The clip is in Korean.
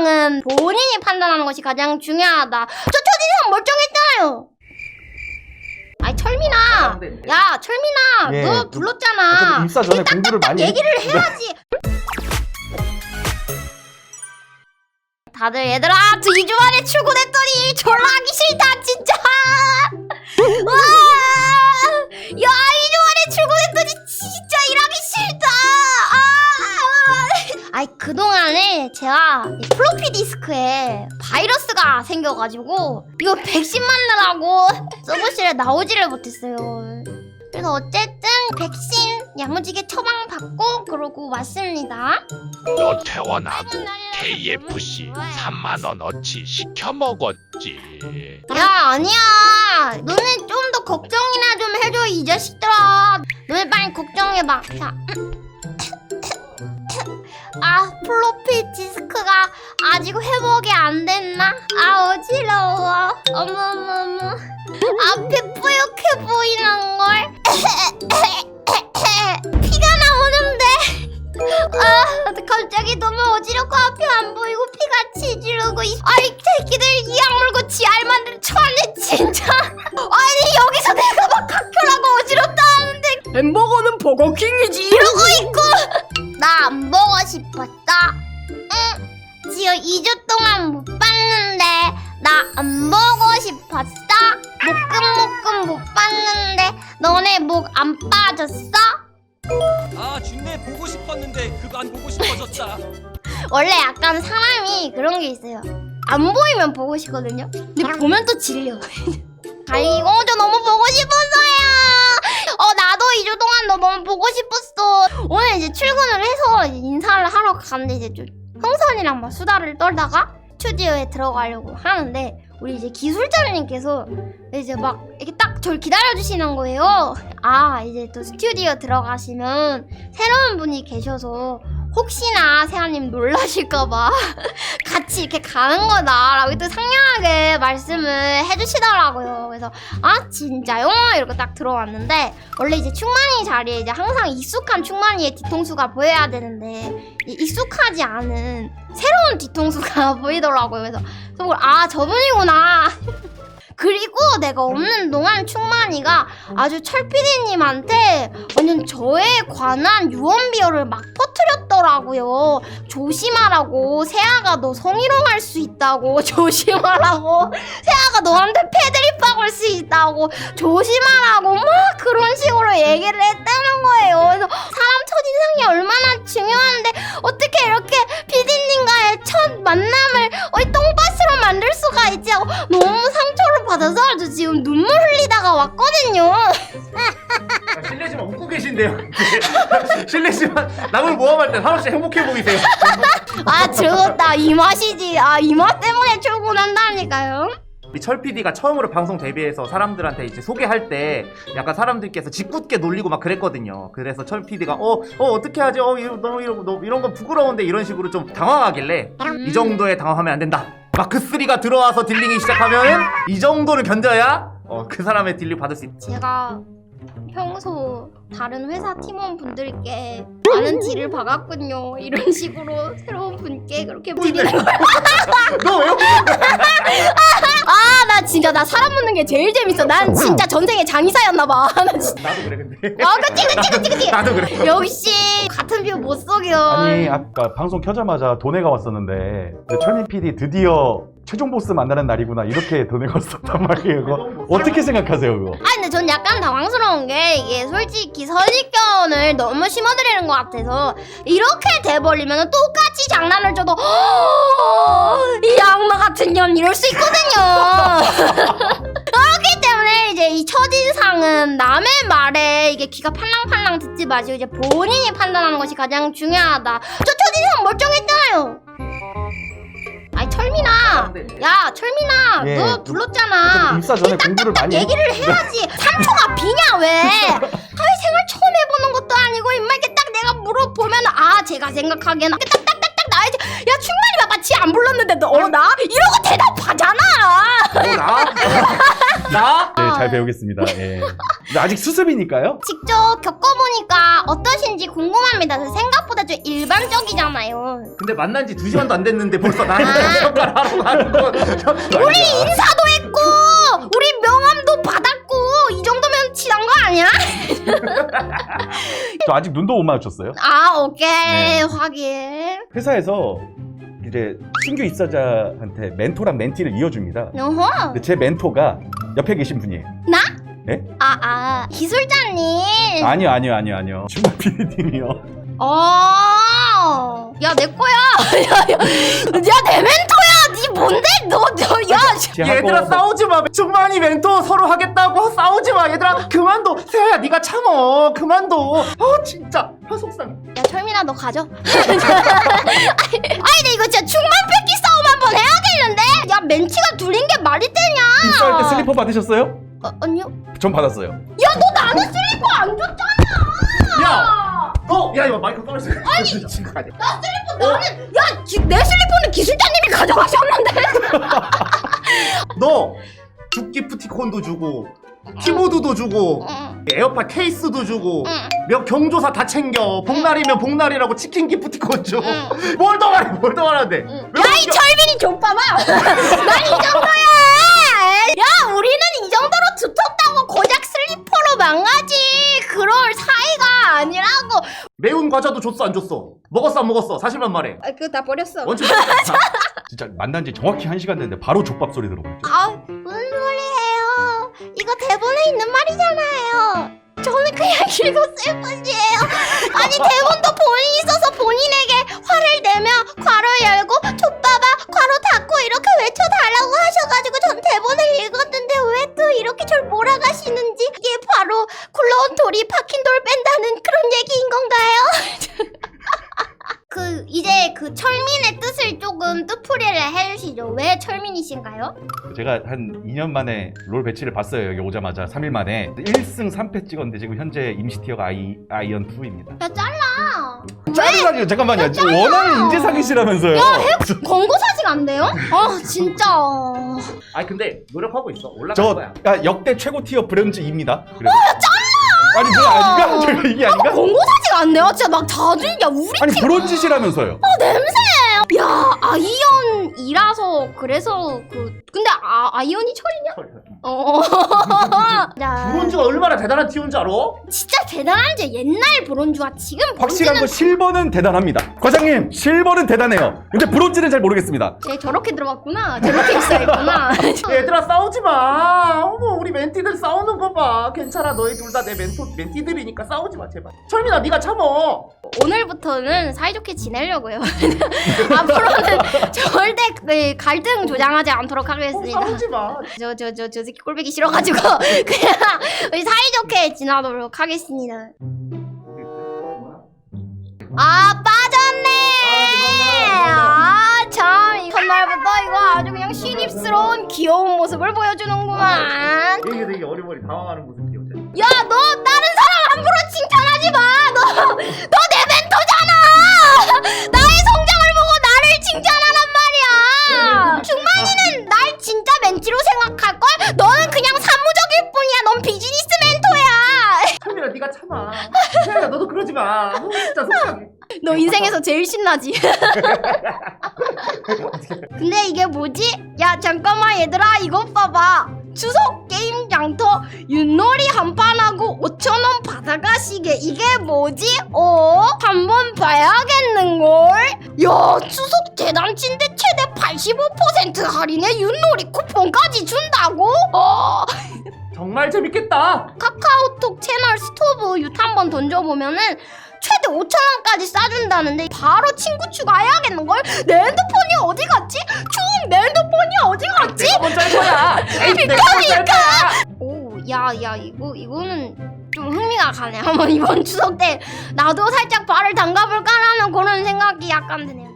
첫인상은 본인이 판단하는 것이 가장 중요하다. 저 첫인상 멀쩡했잖아요. 아니 철민아, 야 철민아, 예, 너 그- 불렀잖아. 어차피 입사 전에 공부를 많이 했- 얘기를 해야지. 다들 얘들아 저 2주 만에 출근했더니 졸라 생겨가지고 이거 백신 맞느라고 서버실에 나오지를 못했어요. 그래서 어쨌든 백신 야무지게 처방받고 그러고 왔습니다. 너 퇴원하고 KFC 3만원어치 시켜 먹었지. 야 아니야. 너네 좀더 걱정이나 좀 해줘 이 자식들아. 너네 빨리 걱정해봐. 자 아, 플로피 디스크가 아직 회복이 안 됐나? 아, 어지러워. 어머머머. 앞에 뿌옇게 보이는걸? 피가 나오는데. 아, 갑자기 너무 어지럽고 앞이 안 보이고 피가 치지르고. 이- 아이, 새끼들 이 약물고 지 알만들 쳐네, 진짜. 아니, 여기서 내가 막 학교라고 어지럽다 하는데. 햄버거는 버거킹이지. 이러고 있고. 나 안 보고 싶었어. 응. 지금 2주 동안 못 봤는데 나 안 보고 싶었어. 목금목금 못 봤는데 너네 목 안 빠졌어? 아 준내 보고 싶었는데 그거 안 보고 싶어졌다 원래 약간 사람이 그런 게 있어요. 안 보이면 보고 싶거든요. 근데 보면 또 질려. 너무 보고 오늘 이제 출근을 해서 이제 인사를 하러 가는데 이제 좀 형선이랑 막 수다를 떨다가 스튜디오에 들어가려고 하는데 우리 이제 기술자님께서 이제 막 이렇게 딱 저를 기다려주시는 거예요. 아 이제 또 스튜디오 들어가시면 새로운 분이 계셔서 혹시나 세아님 놀라실까봐 같이 이렇게 가는 거다라고 또 상냥하게 말씀을 해주시더라고요. 그래서 아 진짜요? 이러고 딱 들어왔는데 원래 이제 충만이 자리에 이제 항상 익숙한 충만이의 뒤통수가 보여야 되는데 이 익숙하지 않은 새로운 뒤통수가 보이더라고요. 그래서 아 저분이구나. 그리고 내가 없는 동안 충만이가 아주 철피디님한테 완전 저에 관한 유언비어를 막 퍼뜨렸더라고요. 조심하라고. 세아가 너 성희롱할 수 있다고. 조심하라고. 세아가 너한테 패드립 박을 수 있다고. 조심하라고. 막 그런 식으로 얘기를 했다는 거예요. 그래서 사람 첫인상이 얼마나 중요한데 어떻게 이렇게 피디님과의 첫 만남을 어이 똥밭으로 만들 수가 있지 하고 너무 상처를 받아서 저 지금 눈물 흘리다가 왔거든요. 실례지만 웃고 계신데요. 실례지만 남을 모함할 때 한없이 행복해 보이세요. 아 즐겁다 이 맛이지 아 이 맛 때문에 출근한다니까요 우리 철 PD가 처음으로 방송 데뷔해서 사람들한테 이제 소개할 때 약간 사람들께서 짓궂게 놀리고 막 그랬거든요. 그래서 철 PD가 어, 어 어떻게 하지? 어, 이런 너 이런 너 이런 건 부끄러운데 이런 식으로 좀 당황하길래 이 정도에 당황하면 안 된다. 마크 3가 들어와서 딜링이 시작하면은 이 정도를 견뎌야 어, 그 사람의 딜링 받을 수 있지. 제가 평소 다른 회사 팀원 분들께 많은 딜을 박았군요. 이런 식으로 새로운 분께 그렇게 드리는 너왜 아 나 진짜 나 사람 묻는 게 제일 재밌어. 난 진짜 전생에 장의사였나 봐. 나 진짜. 나도 그래 근데. 아 그치 그치 그치 그치. 나도 그래. 역시 같은 뷰 못 속여. 아니 아까 방송 켜자마자 도네가 왔었는데 이제 철민 PD 드디어 최종 보스 만나는 날이구나. 이렇게 도네가 왔었단 말이에요 그거. 어떻게 생각하세요 그거? 아 근데 전 약간 당황스러운 게 이게 솔직히 선입견을 너무 심어드리는 것 같아서 이렇게 돼버리면 똑같이 장난을 쳐도 이 악마 같은 년 이럴 수 있거든요. 그렇기 때문에 이제 이 첫인상은 남의 말에 이게 귀가 팔랑팔랑 듣지 마시고 이제 본인이 판단하는 것이 가장 중요하다. 저 첫인상 멀쩡했잖아요 철민아. 야 철민아 예, 너 그- 불렀잖아. 입사 전에 공부를 많이 했- 얘기를 해야지. 3초가 비냐 왜? 사회생활 처음 해보는 것도 아니고 임마 이렇게 딱 내가 물어보면 아 제가 생각하기에는 이렇게 딱딱딱딱 나야지. 야 충만이 봐봐. 지 안 불렀는데 너 어, 나? 이러고 대답하잖아. 뭐 나? 나? 네, 잘잘 배우겠습니다. 예. 근데 아직 수습이니까요. 직접 겪어보니까 어떠신지 궁금합니다. 생각보다 좀 일반적이잖아요. 근데 만난 지 두 시간도 안 됐는데 벌써 나한테 아. 평가를 하러 가는 건 우리 인사도 했고 우리 명함도 받았고 이 정도면 친한 거 아니야? 저 아직 눈도 못 마주쳤어요. 아 오케이 네. 확인. 회사에서 이제 신규 입사자한테 멘토랑 멘티를 이어줍니다. 어허 근데 제 멘토가 옆에 계신 분이에요. 나? 네? 아, 아, 기술자님. 아니요, 아니요, 아니요, 아니요. 중간 PD님이요. 어. 야, 내 거야. 야, 야, 야, 내 멘토야. 니 뭔데? 너, 너, 야. 얘들아 싸우지 마. 중만이 멘토 서로 하겠다고 싸우지 마. 얘들아 그만둬. 세아야 네가 참어. 그만둬. 아 진짜 혀 속상. 야, 철민아, 너 가져. 아니, 근데 진짜 충만 뺏기 싸움 한번 해야겠는데? 야, 멘티가 둘린 게 말이 되냐? 입사할 때 슬리퍼 받으셨어요? 어, 아니요. 전 받았어요. 야, 너 나는 슬리퍼 안 줬잖아. 야, 너, 야 이거 마이크 떨어져. 아니 지금 아니야. 나 슬리퍼 나는, 야, 기- 내 슬리퍼는 기술자님이 가져가셨는데. 너 죽기 푸티콘도 주고 키보드도 주고 응, 에어팟 케이스도 주고 응. 몇 경조사 다 챙겨. 복날이면 복날이라고 치킨 기프티콘 줘. 응. 뭘더 말해? 뭘 더 말하는데? 왜 야, 이 웃겨? 철빈이 족봐봐. 난 이 정도야. 야, 우리는 이 정도로 두텁다고 고작 슬리퍼로 망가지. 그럴 사이가 아니라고. 매운 과자도 줬어 안 줬어? 먹었어 안 먹었어? 사실만 말해. 아, 그거 다 버렸어. 원칙. 진짜 만난 지 정확히 한 시간 됐는데 바로 족밥 소리 들어보죠. 아, 무슨 소리예요? 이거 대본에 있는 말이잖아요. 저는 그냥 읽었을 뿐이에요. 아니 대본도 본인이 써서 본인에게 화를 내며 괄호 열고 족봐봐 괄호 닫고 이렇게 외쳐달라고 하셔가지고 전 대본을 읽었는데 왜 또 이렇게 절 몰아가시는지 이게 바로 굴러온 돌이 박힌 돌 뺀다는 그런 얘기인 건가요? 그 이제 그 철민의 뜻을 조금 뜻풀이를 해주시죠. 왜 철민이신가요? 제가 한 2년 만에 롤 배치를 봤어요. 여기 오자마자 3일 만에 1승 3패 찍었는데 지금 현재 임시 티어가 아이, 아이언 2입니다. 야 잘라. 짜증나게 잠깐만요. 지금 원하는 인재 사기시라면서요. 권고 사직 안 돼요? 아 진짜. 아니 근데 노력하고 있어. 올라갈 저 거야. 아, 역대 최고 티어 브론즈 2입니다. 그래도. 아니 뭐 아닌가? 이게 아닌가? 권고 사직 안 돼요? 진짜 막 자주 야 우리 아니 브론즈시라면서요. 냄새. 야 아이언이라서 그래서 그 근데 아 아이언이 철이냐? 어. 야 브론즈가 얼마나 대단한 티어인 줄 알아? 진짜 대단한지 옛날 브론즈와 지금 확실한 건 브론즈는 실버는 대단합니다. 과장님 실버는 대단해요. 근데 브론즈는 잘 모르겠습니다. 쟤 저렇게 들어갔구나. 저렇게 입사했구나. 얘들아 싸우지 마. 어머 우리 멘티들 싸우는 거 봐. 괜찮아 너희 둘 다 내 멘토 멘티들이니까 싸우지 마 제발. 철민아 네가 참어. 오늘부터는 사이좋게 지내려고요. 앞으로는 절대 그 갈등 조장하지 않도록 어, 하겠습니다. 싸우지 마. 저 저 저 저 새끼 꼴보기 싫어가지고 그냥 우리 사이좋게 지나도록 하겠습니다. 아 빠졌네. 아참 첫날부터 이거 아주 그냥 신입스러운 귀여운 모습을 보여주는구만. 이게 되게 어리버리 당황하는 모습 귀엽지. 야너 다른 사람 함부로 칭찬하지 마. 너너내 멘토잖아. 나의 성장을 보고 나를 칭찬하란 말이야. 중만이는 날 진짜 멘티로 생각할 걸. 너는 그냥 사무적일 뿐이야. 넌 비즈니스 멘토야. 철민아 네가 참아. 세아야 너도 그러지 마. 어, 진짜 속상해. 너 인생에서 제일 신나지. 근데 이게 뭐지? 야 잠깐만 얘들아 이것 봐봐. 추석 게임 장터 윷놀이 한 판하고 5천원 받아가시게 이게 뭐지? 어? 한번 봐야겠는걸? 야 추석 대단치인데 최대 85% 할인에 윷놀이 쿠폰까지 준다고? 어? 정말 재밌겠다. 카카오톡 채널 스토브 유타 한번 던져보면은 최대 5천원까지 싸준다는데 바로 친구 추가해야겠는걸? 내 핸드폰 먼저 할 거야. 먼저 할 거야. 오, 야, 야, 이거, 이거는 좀 흥미가 가네. 한번 이번 추석 때 나도 살짝 발을 담가볼까라는 그런 생각이 약간 드네요.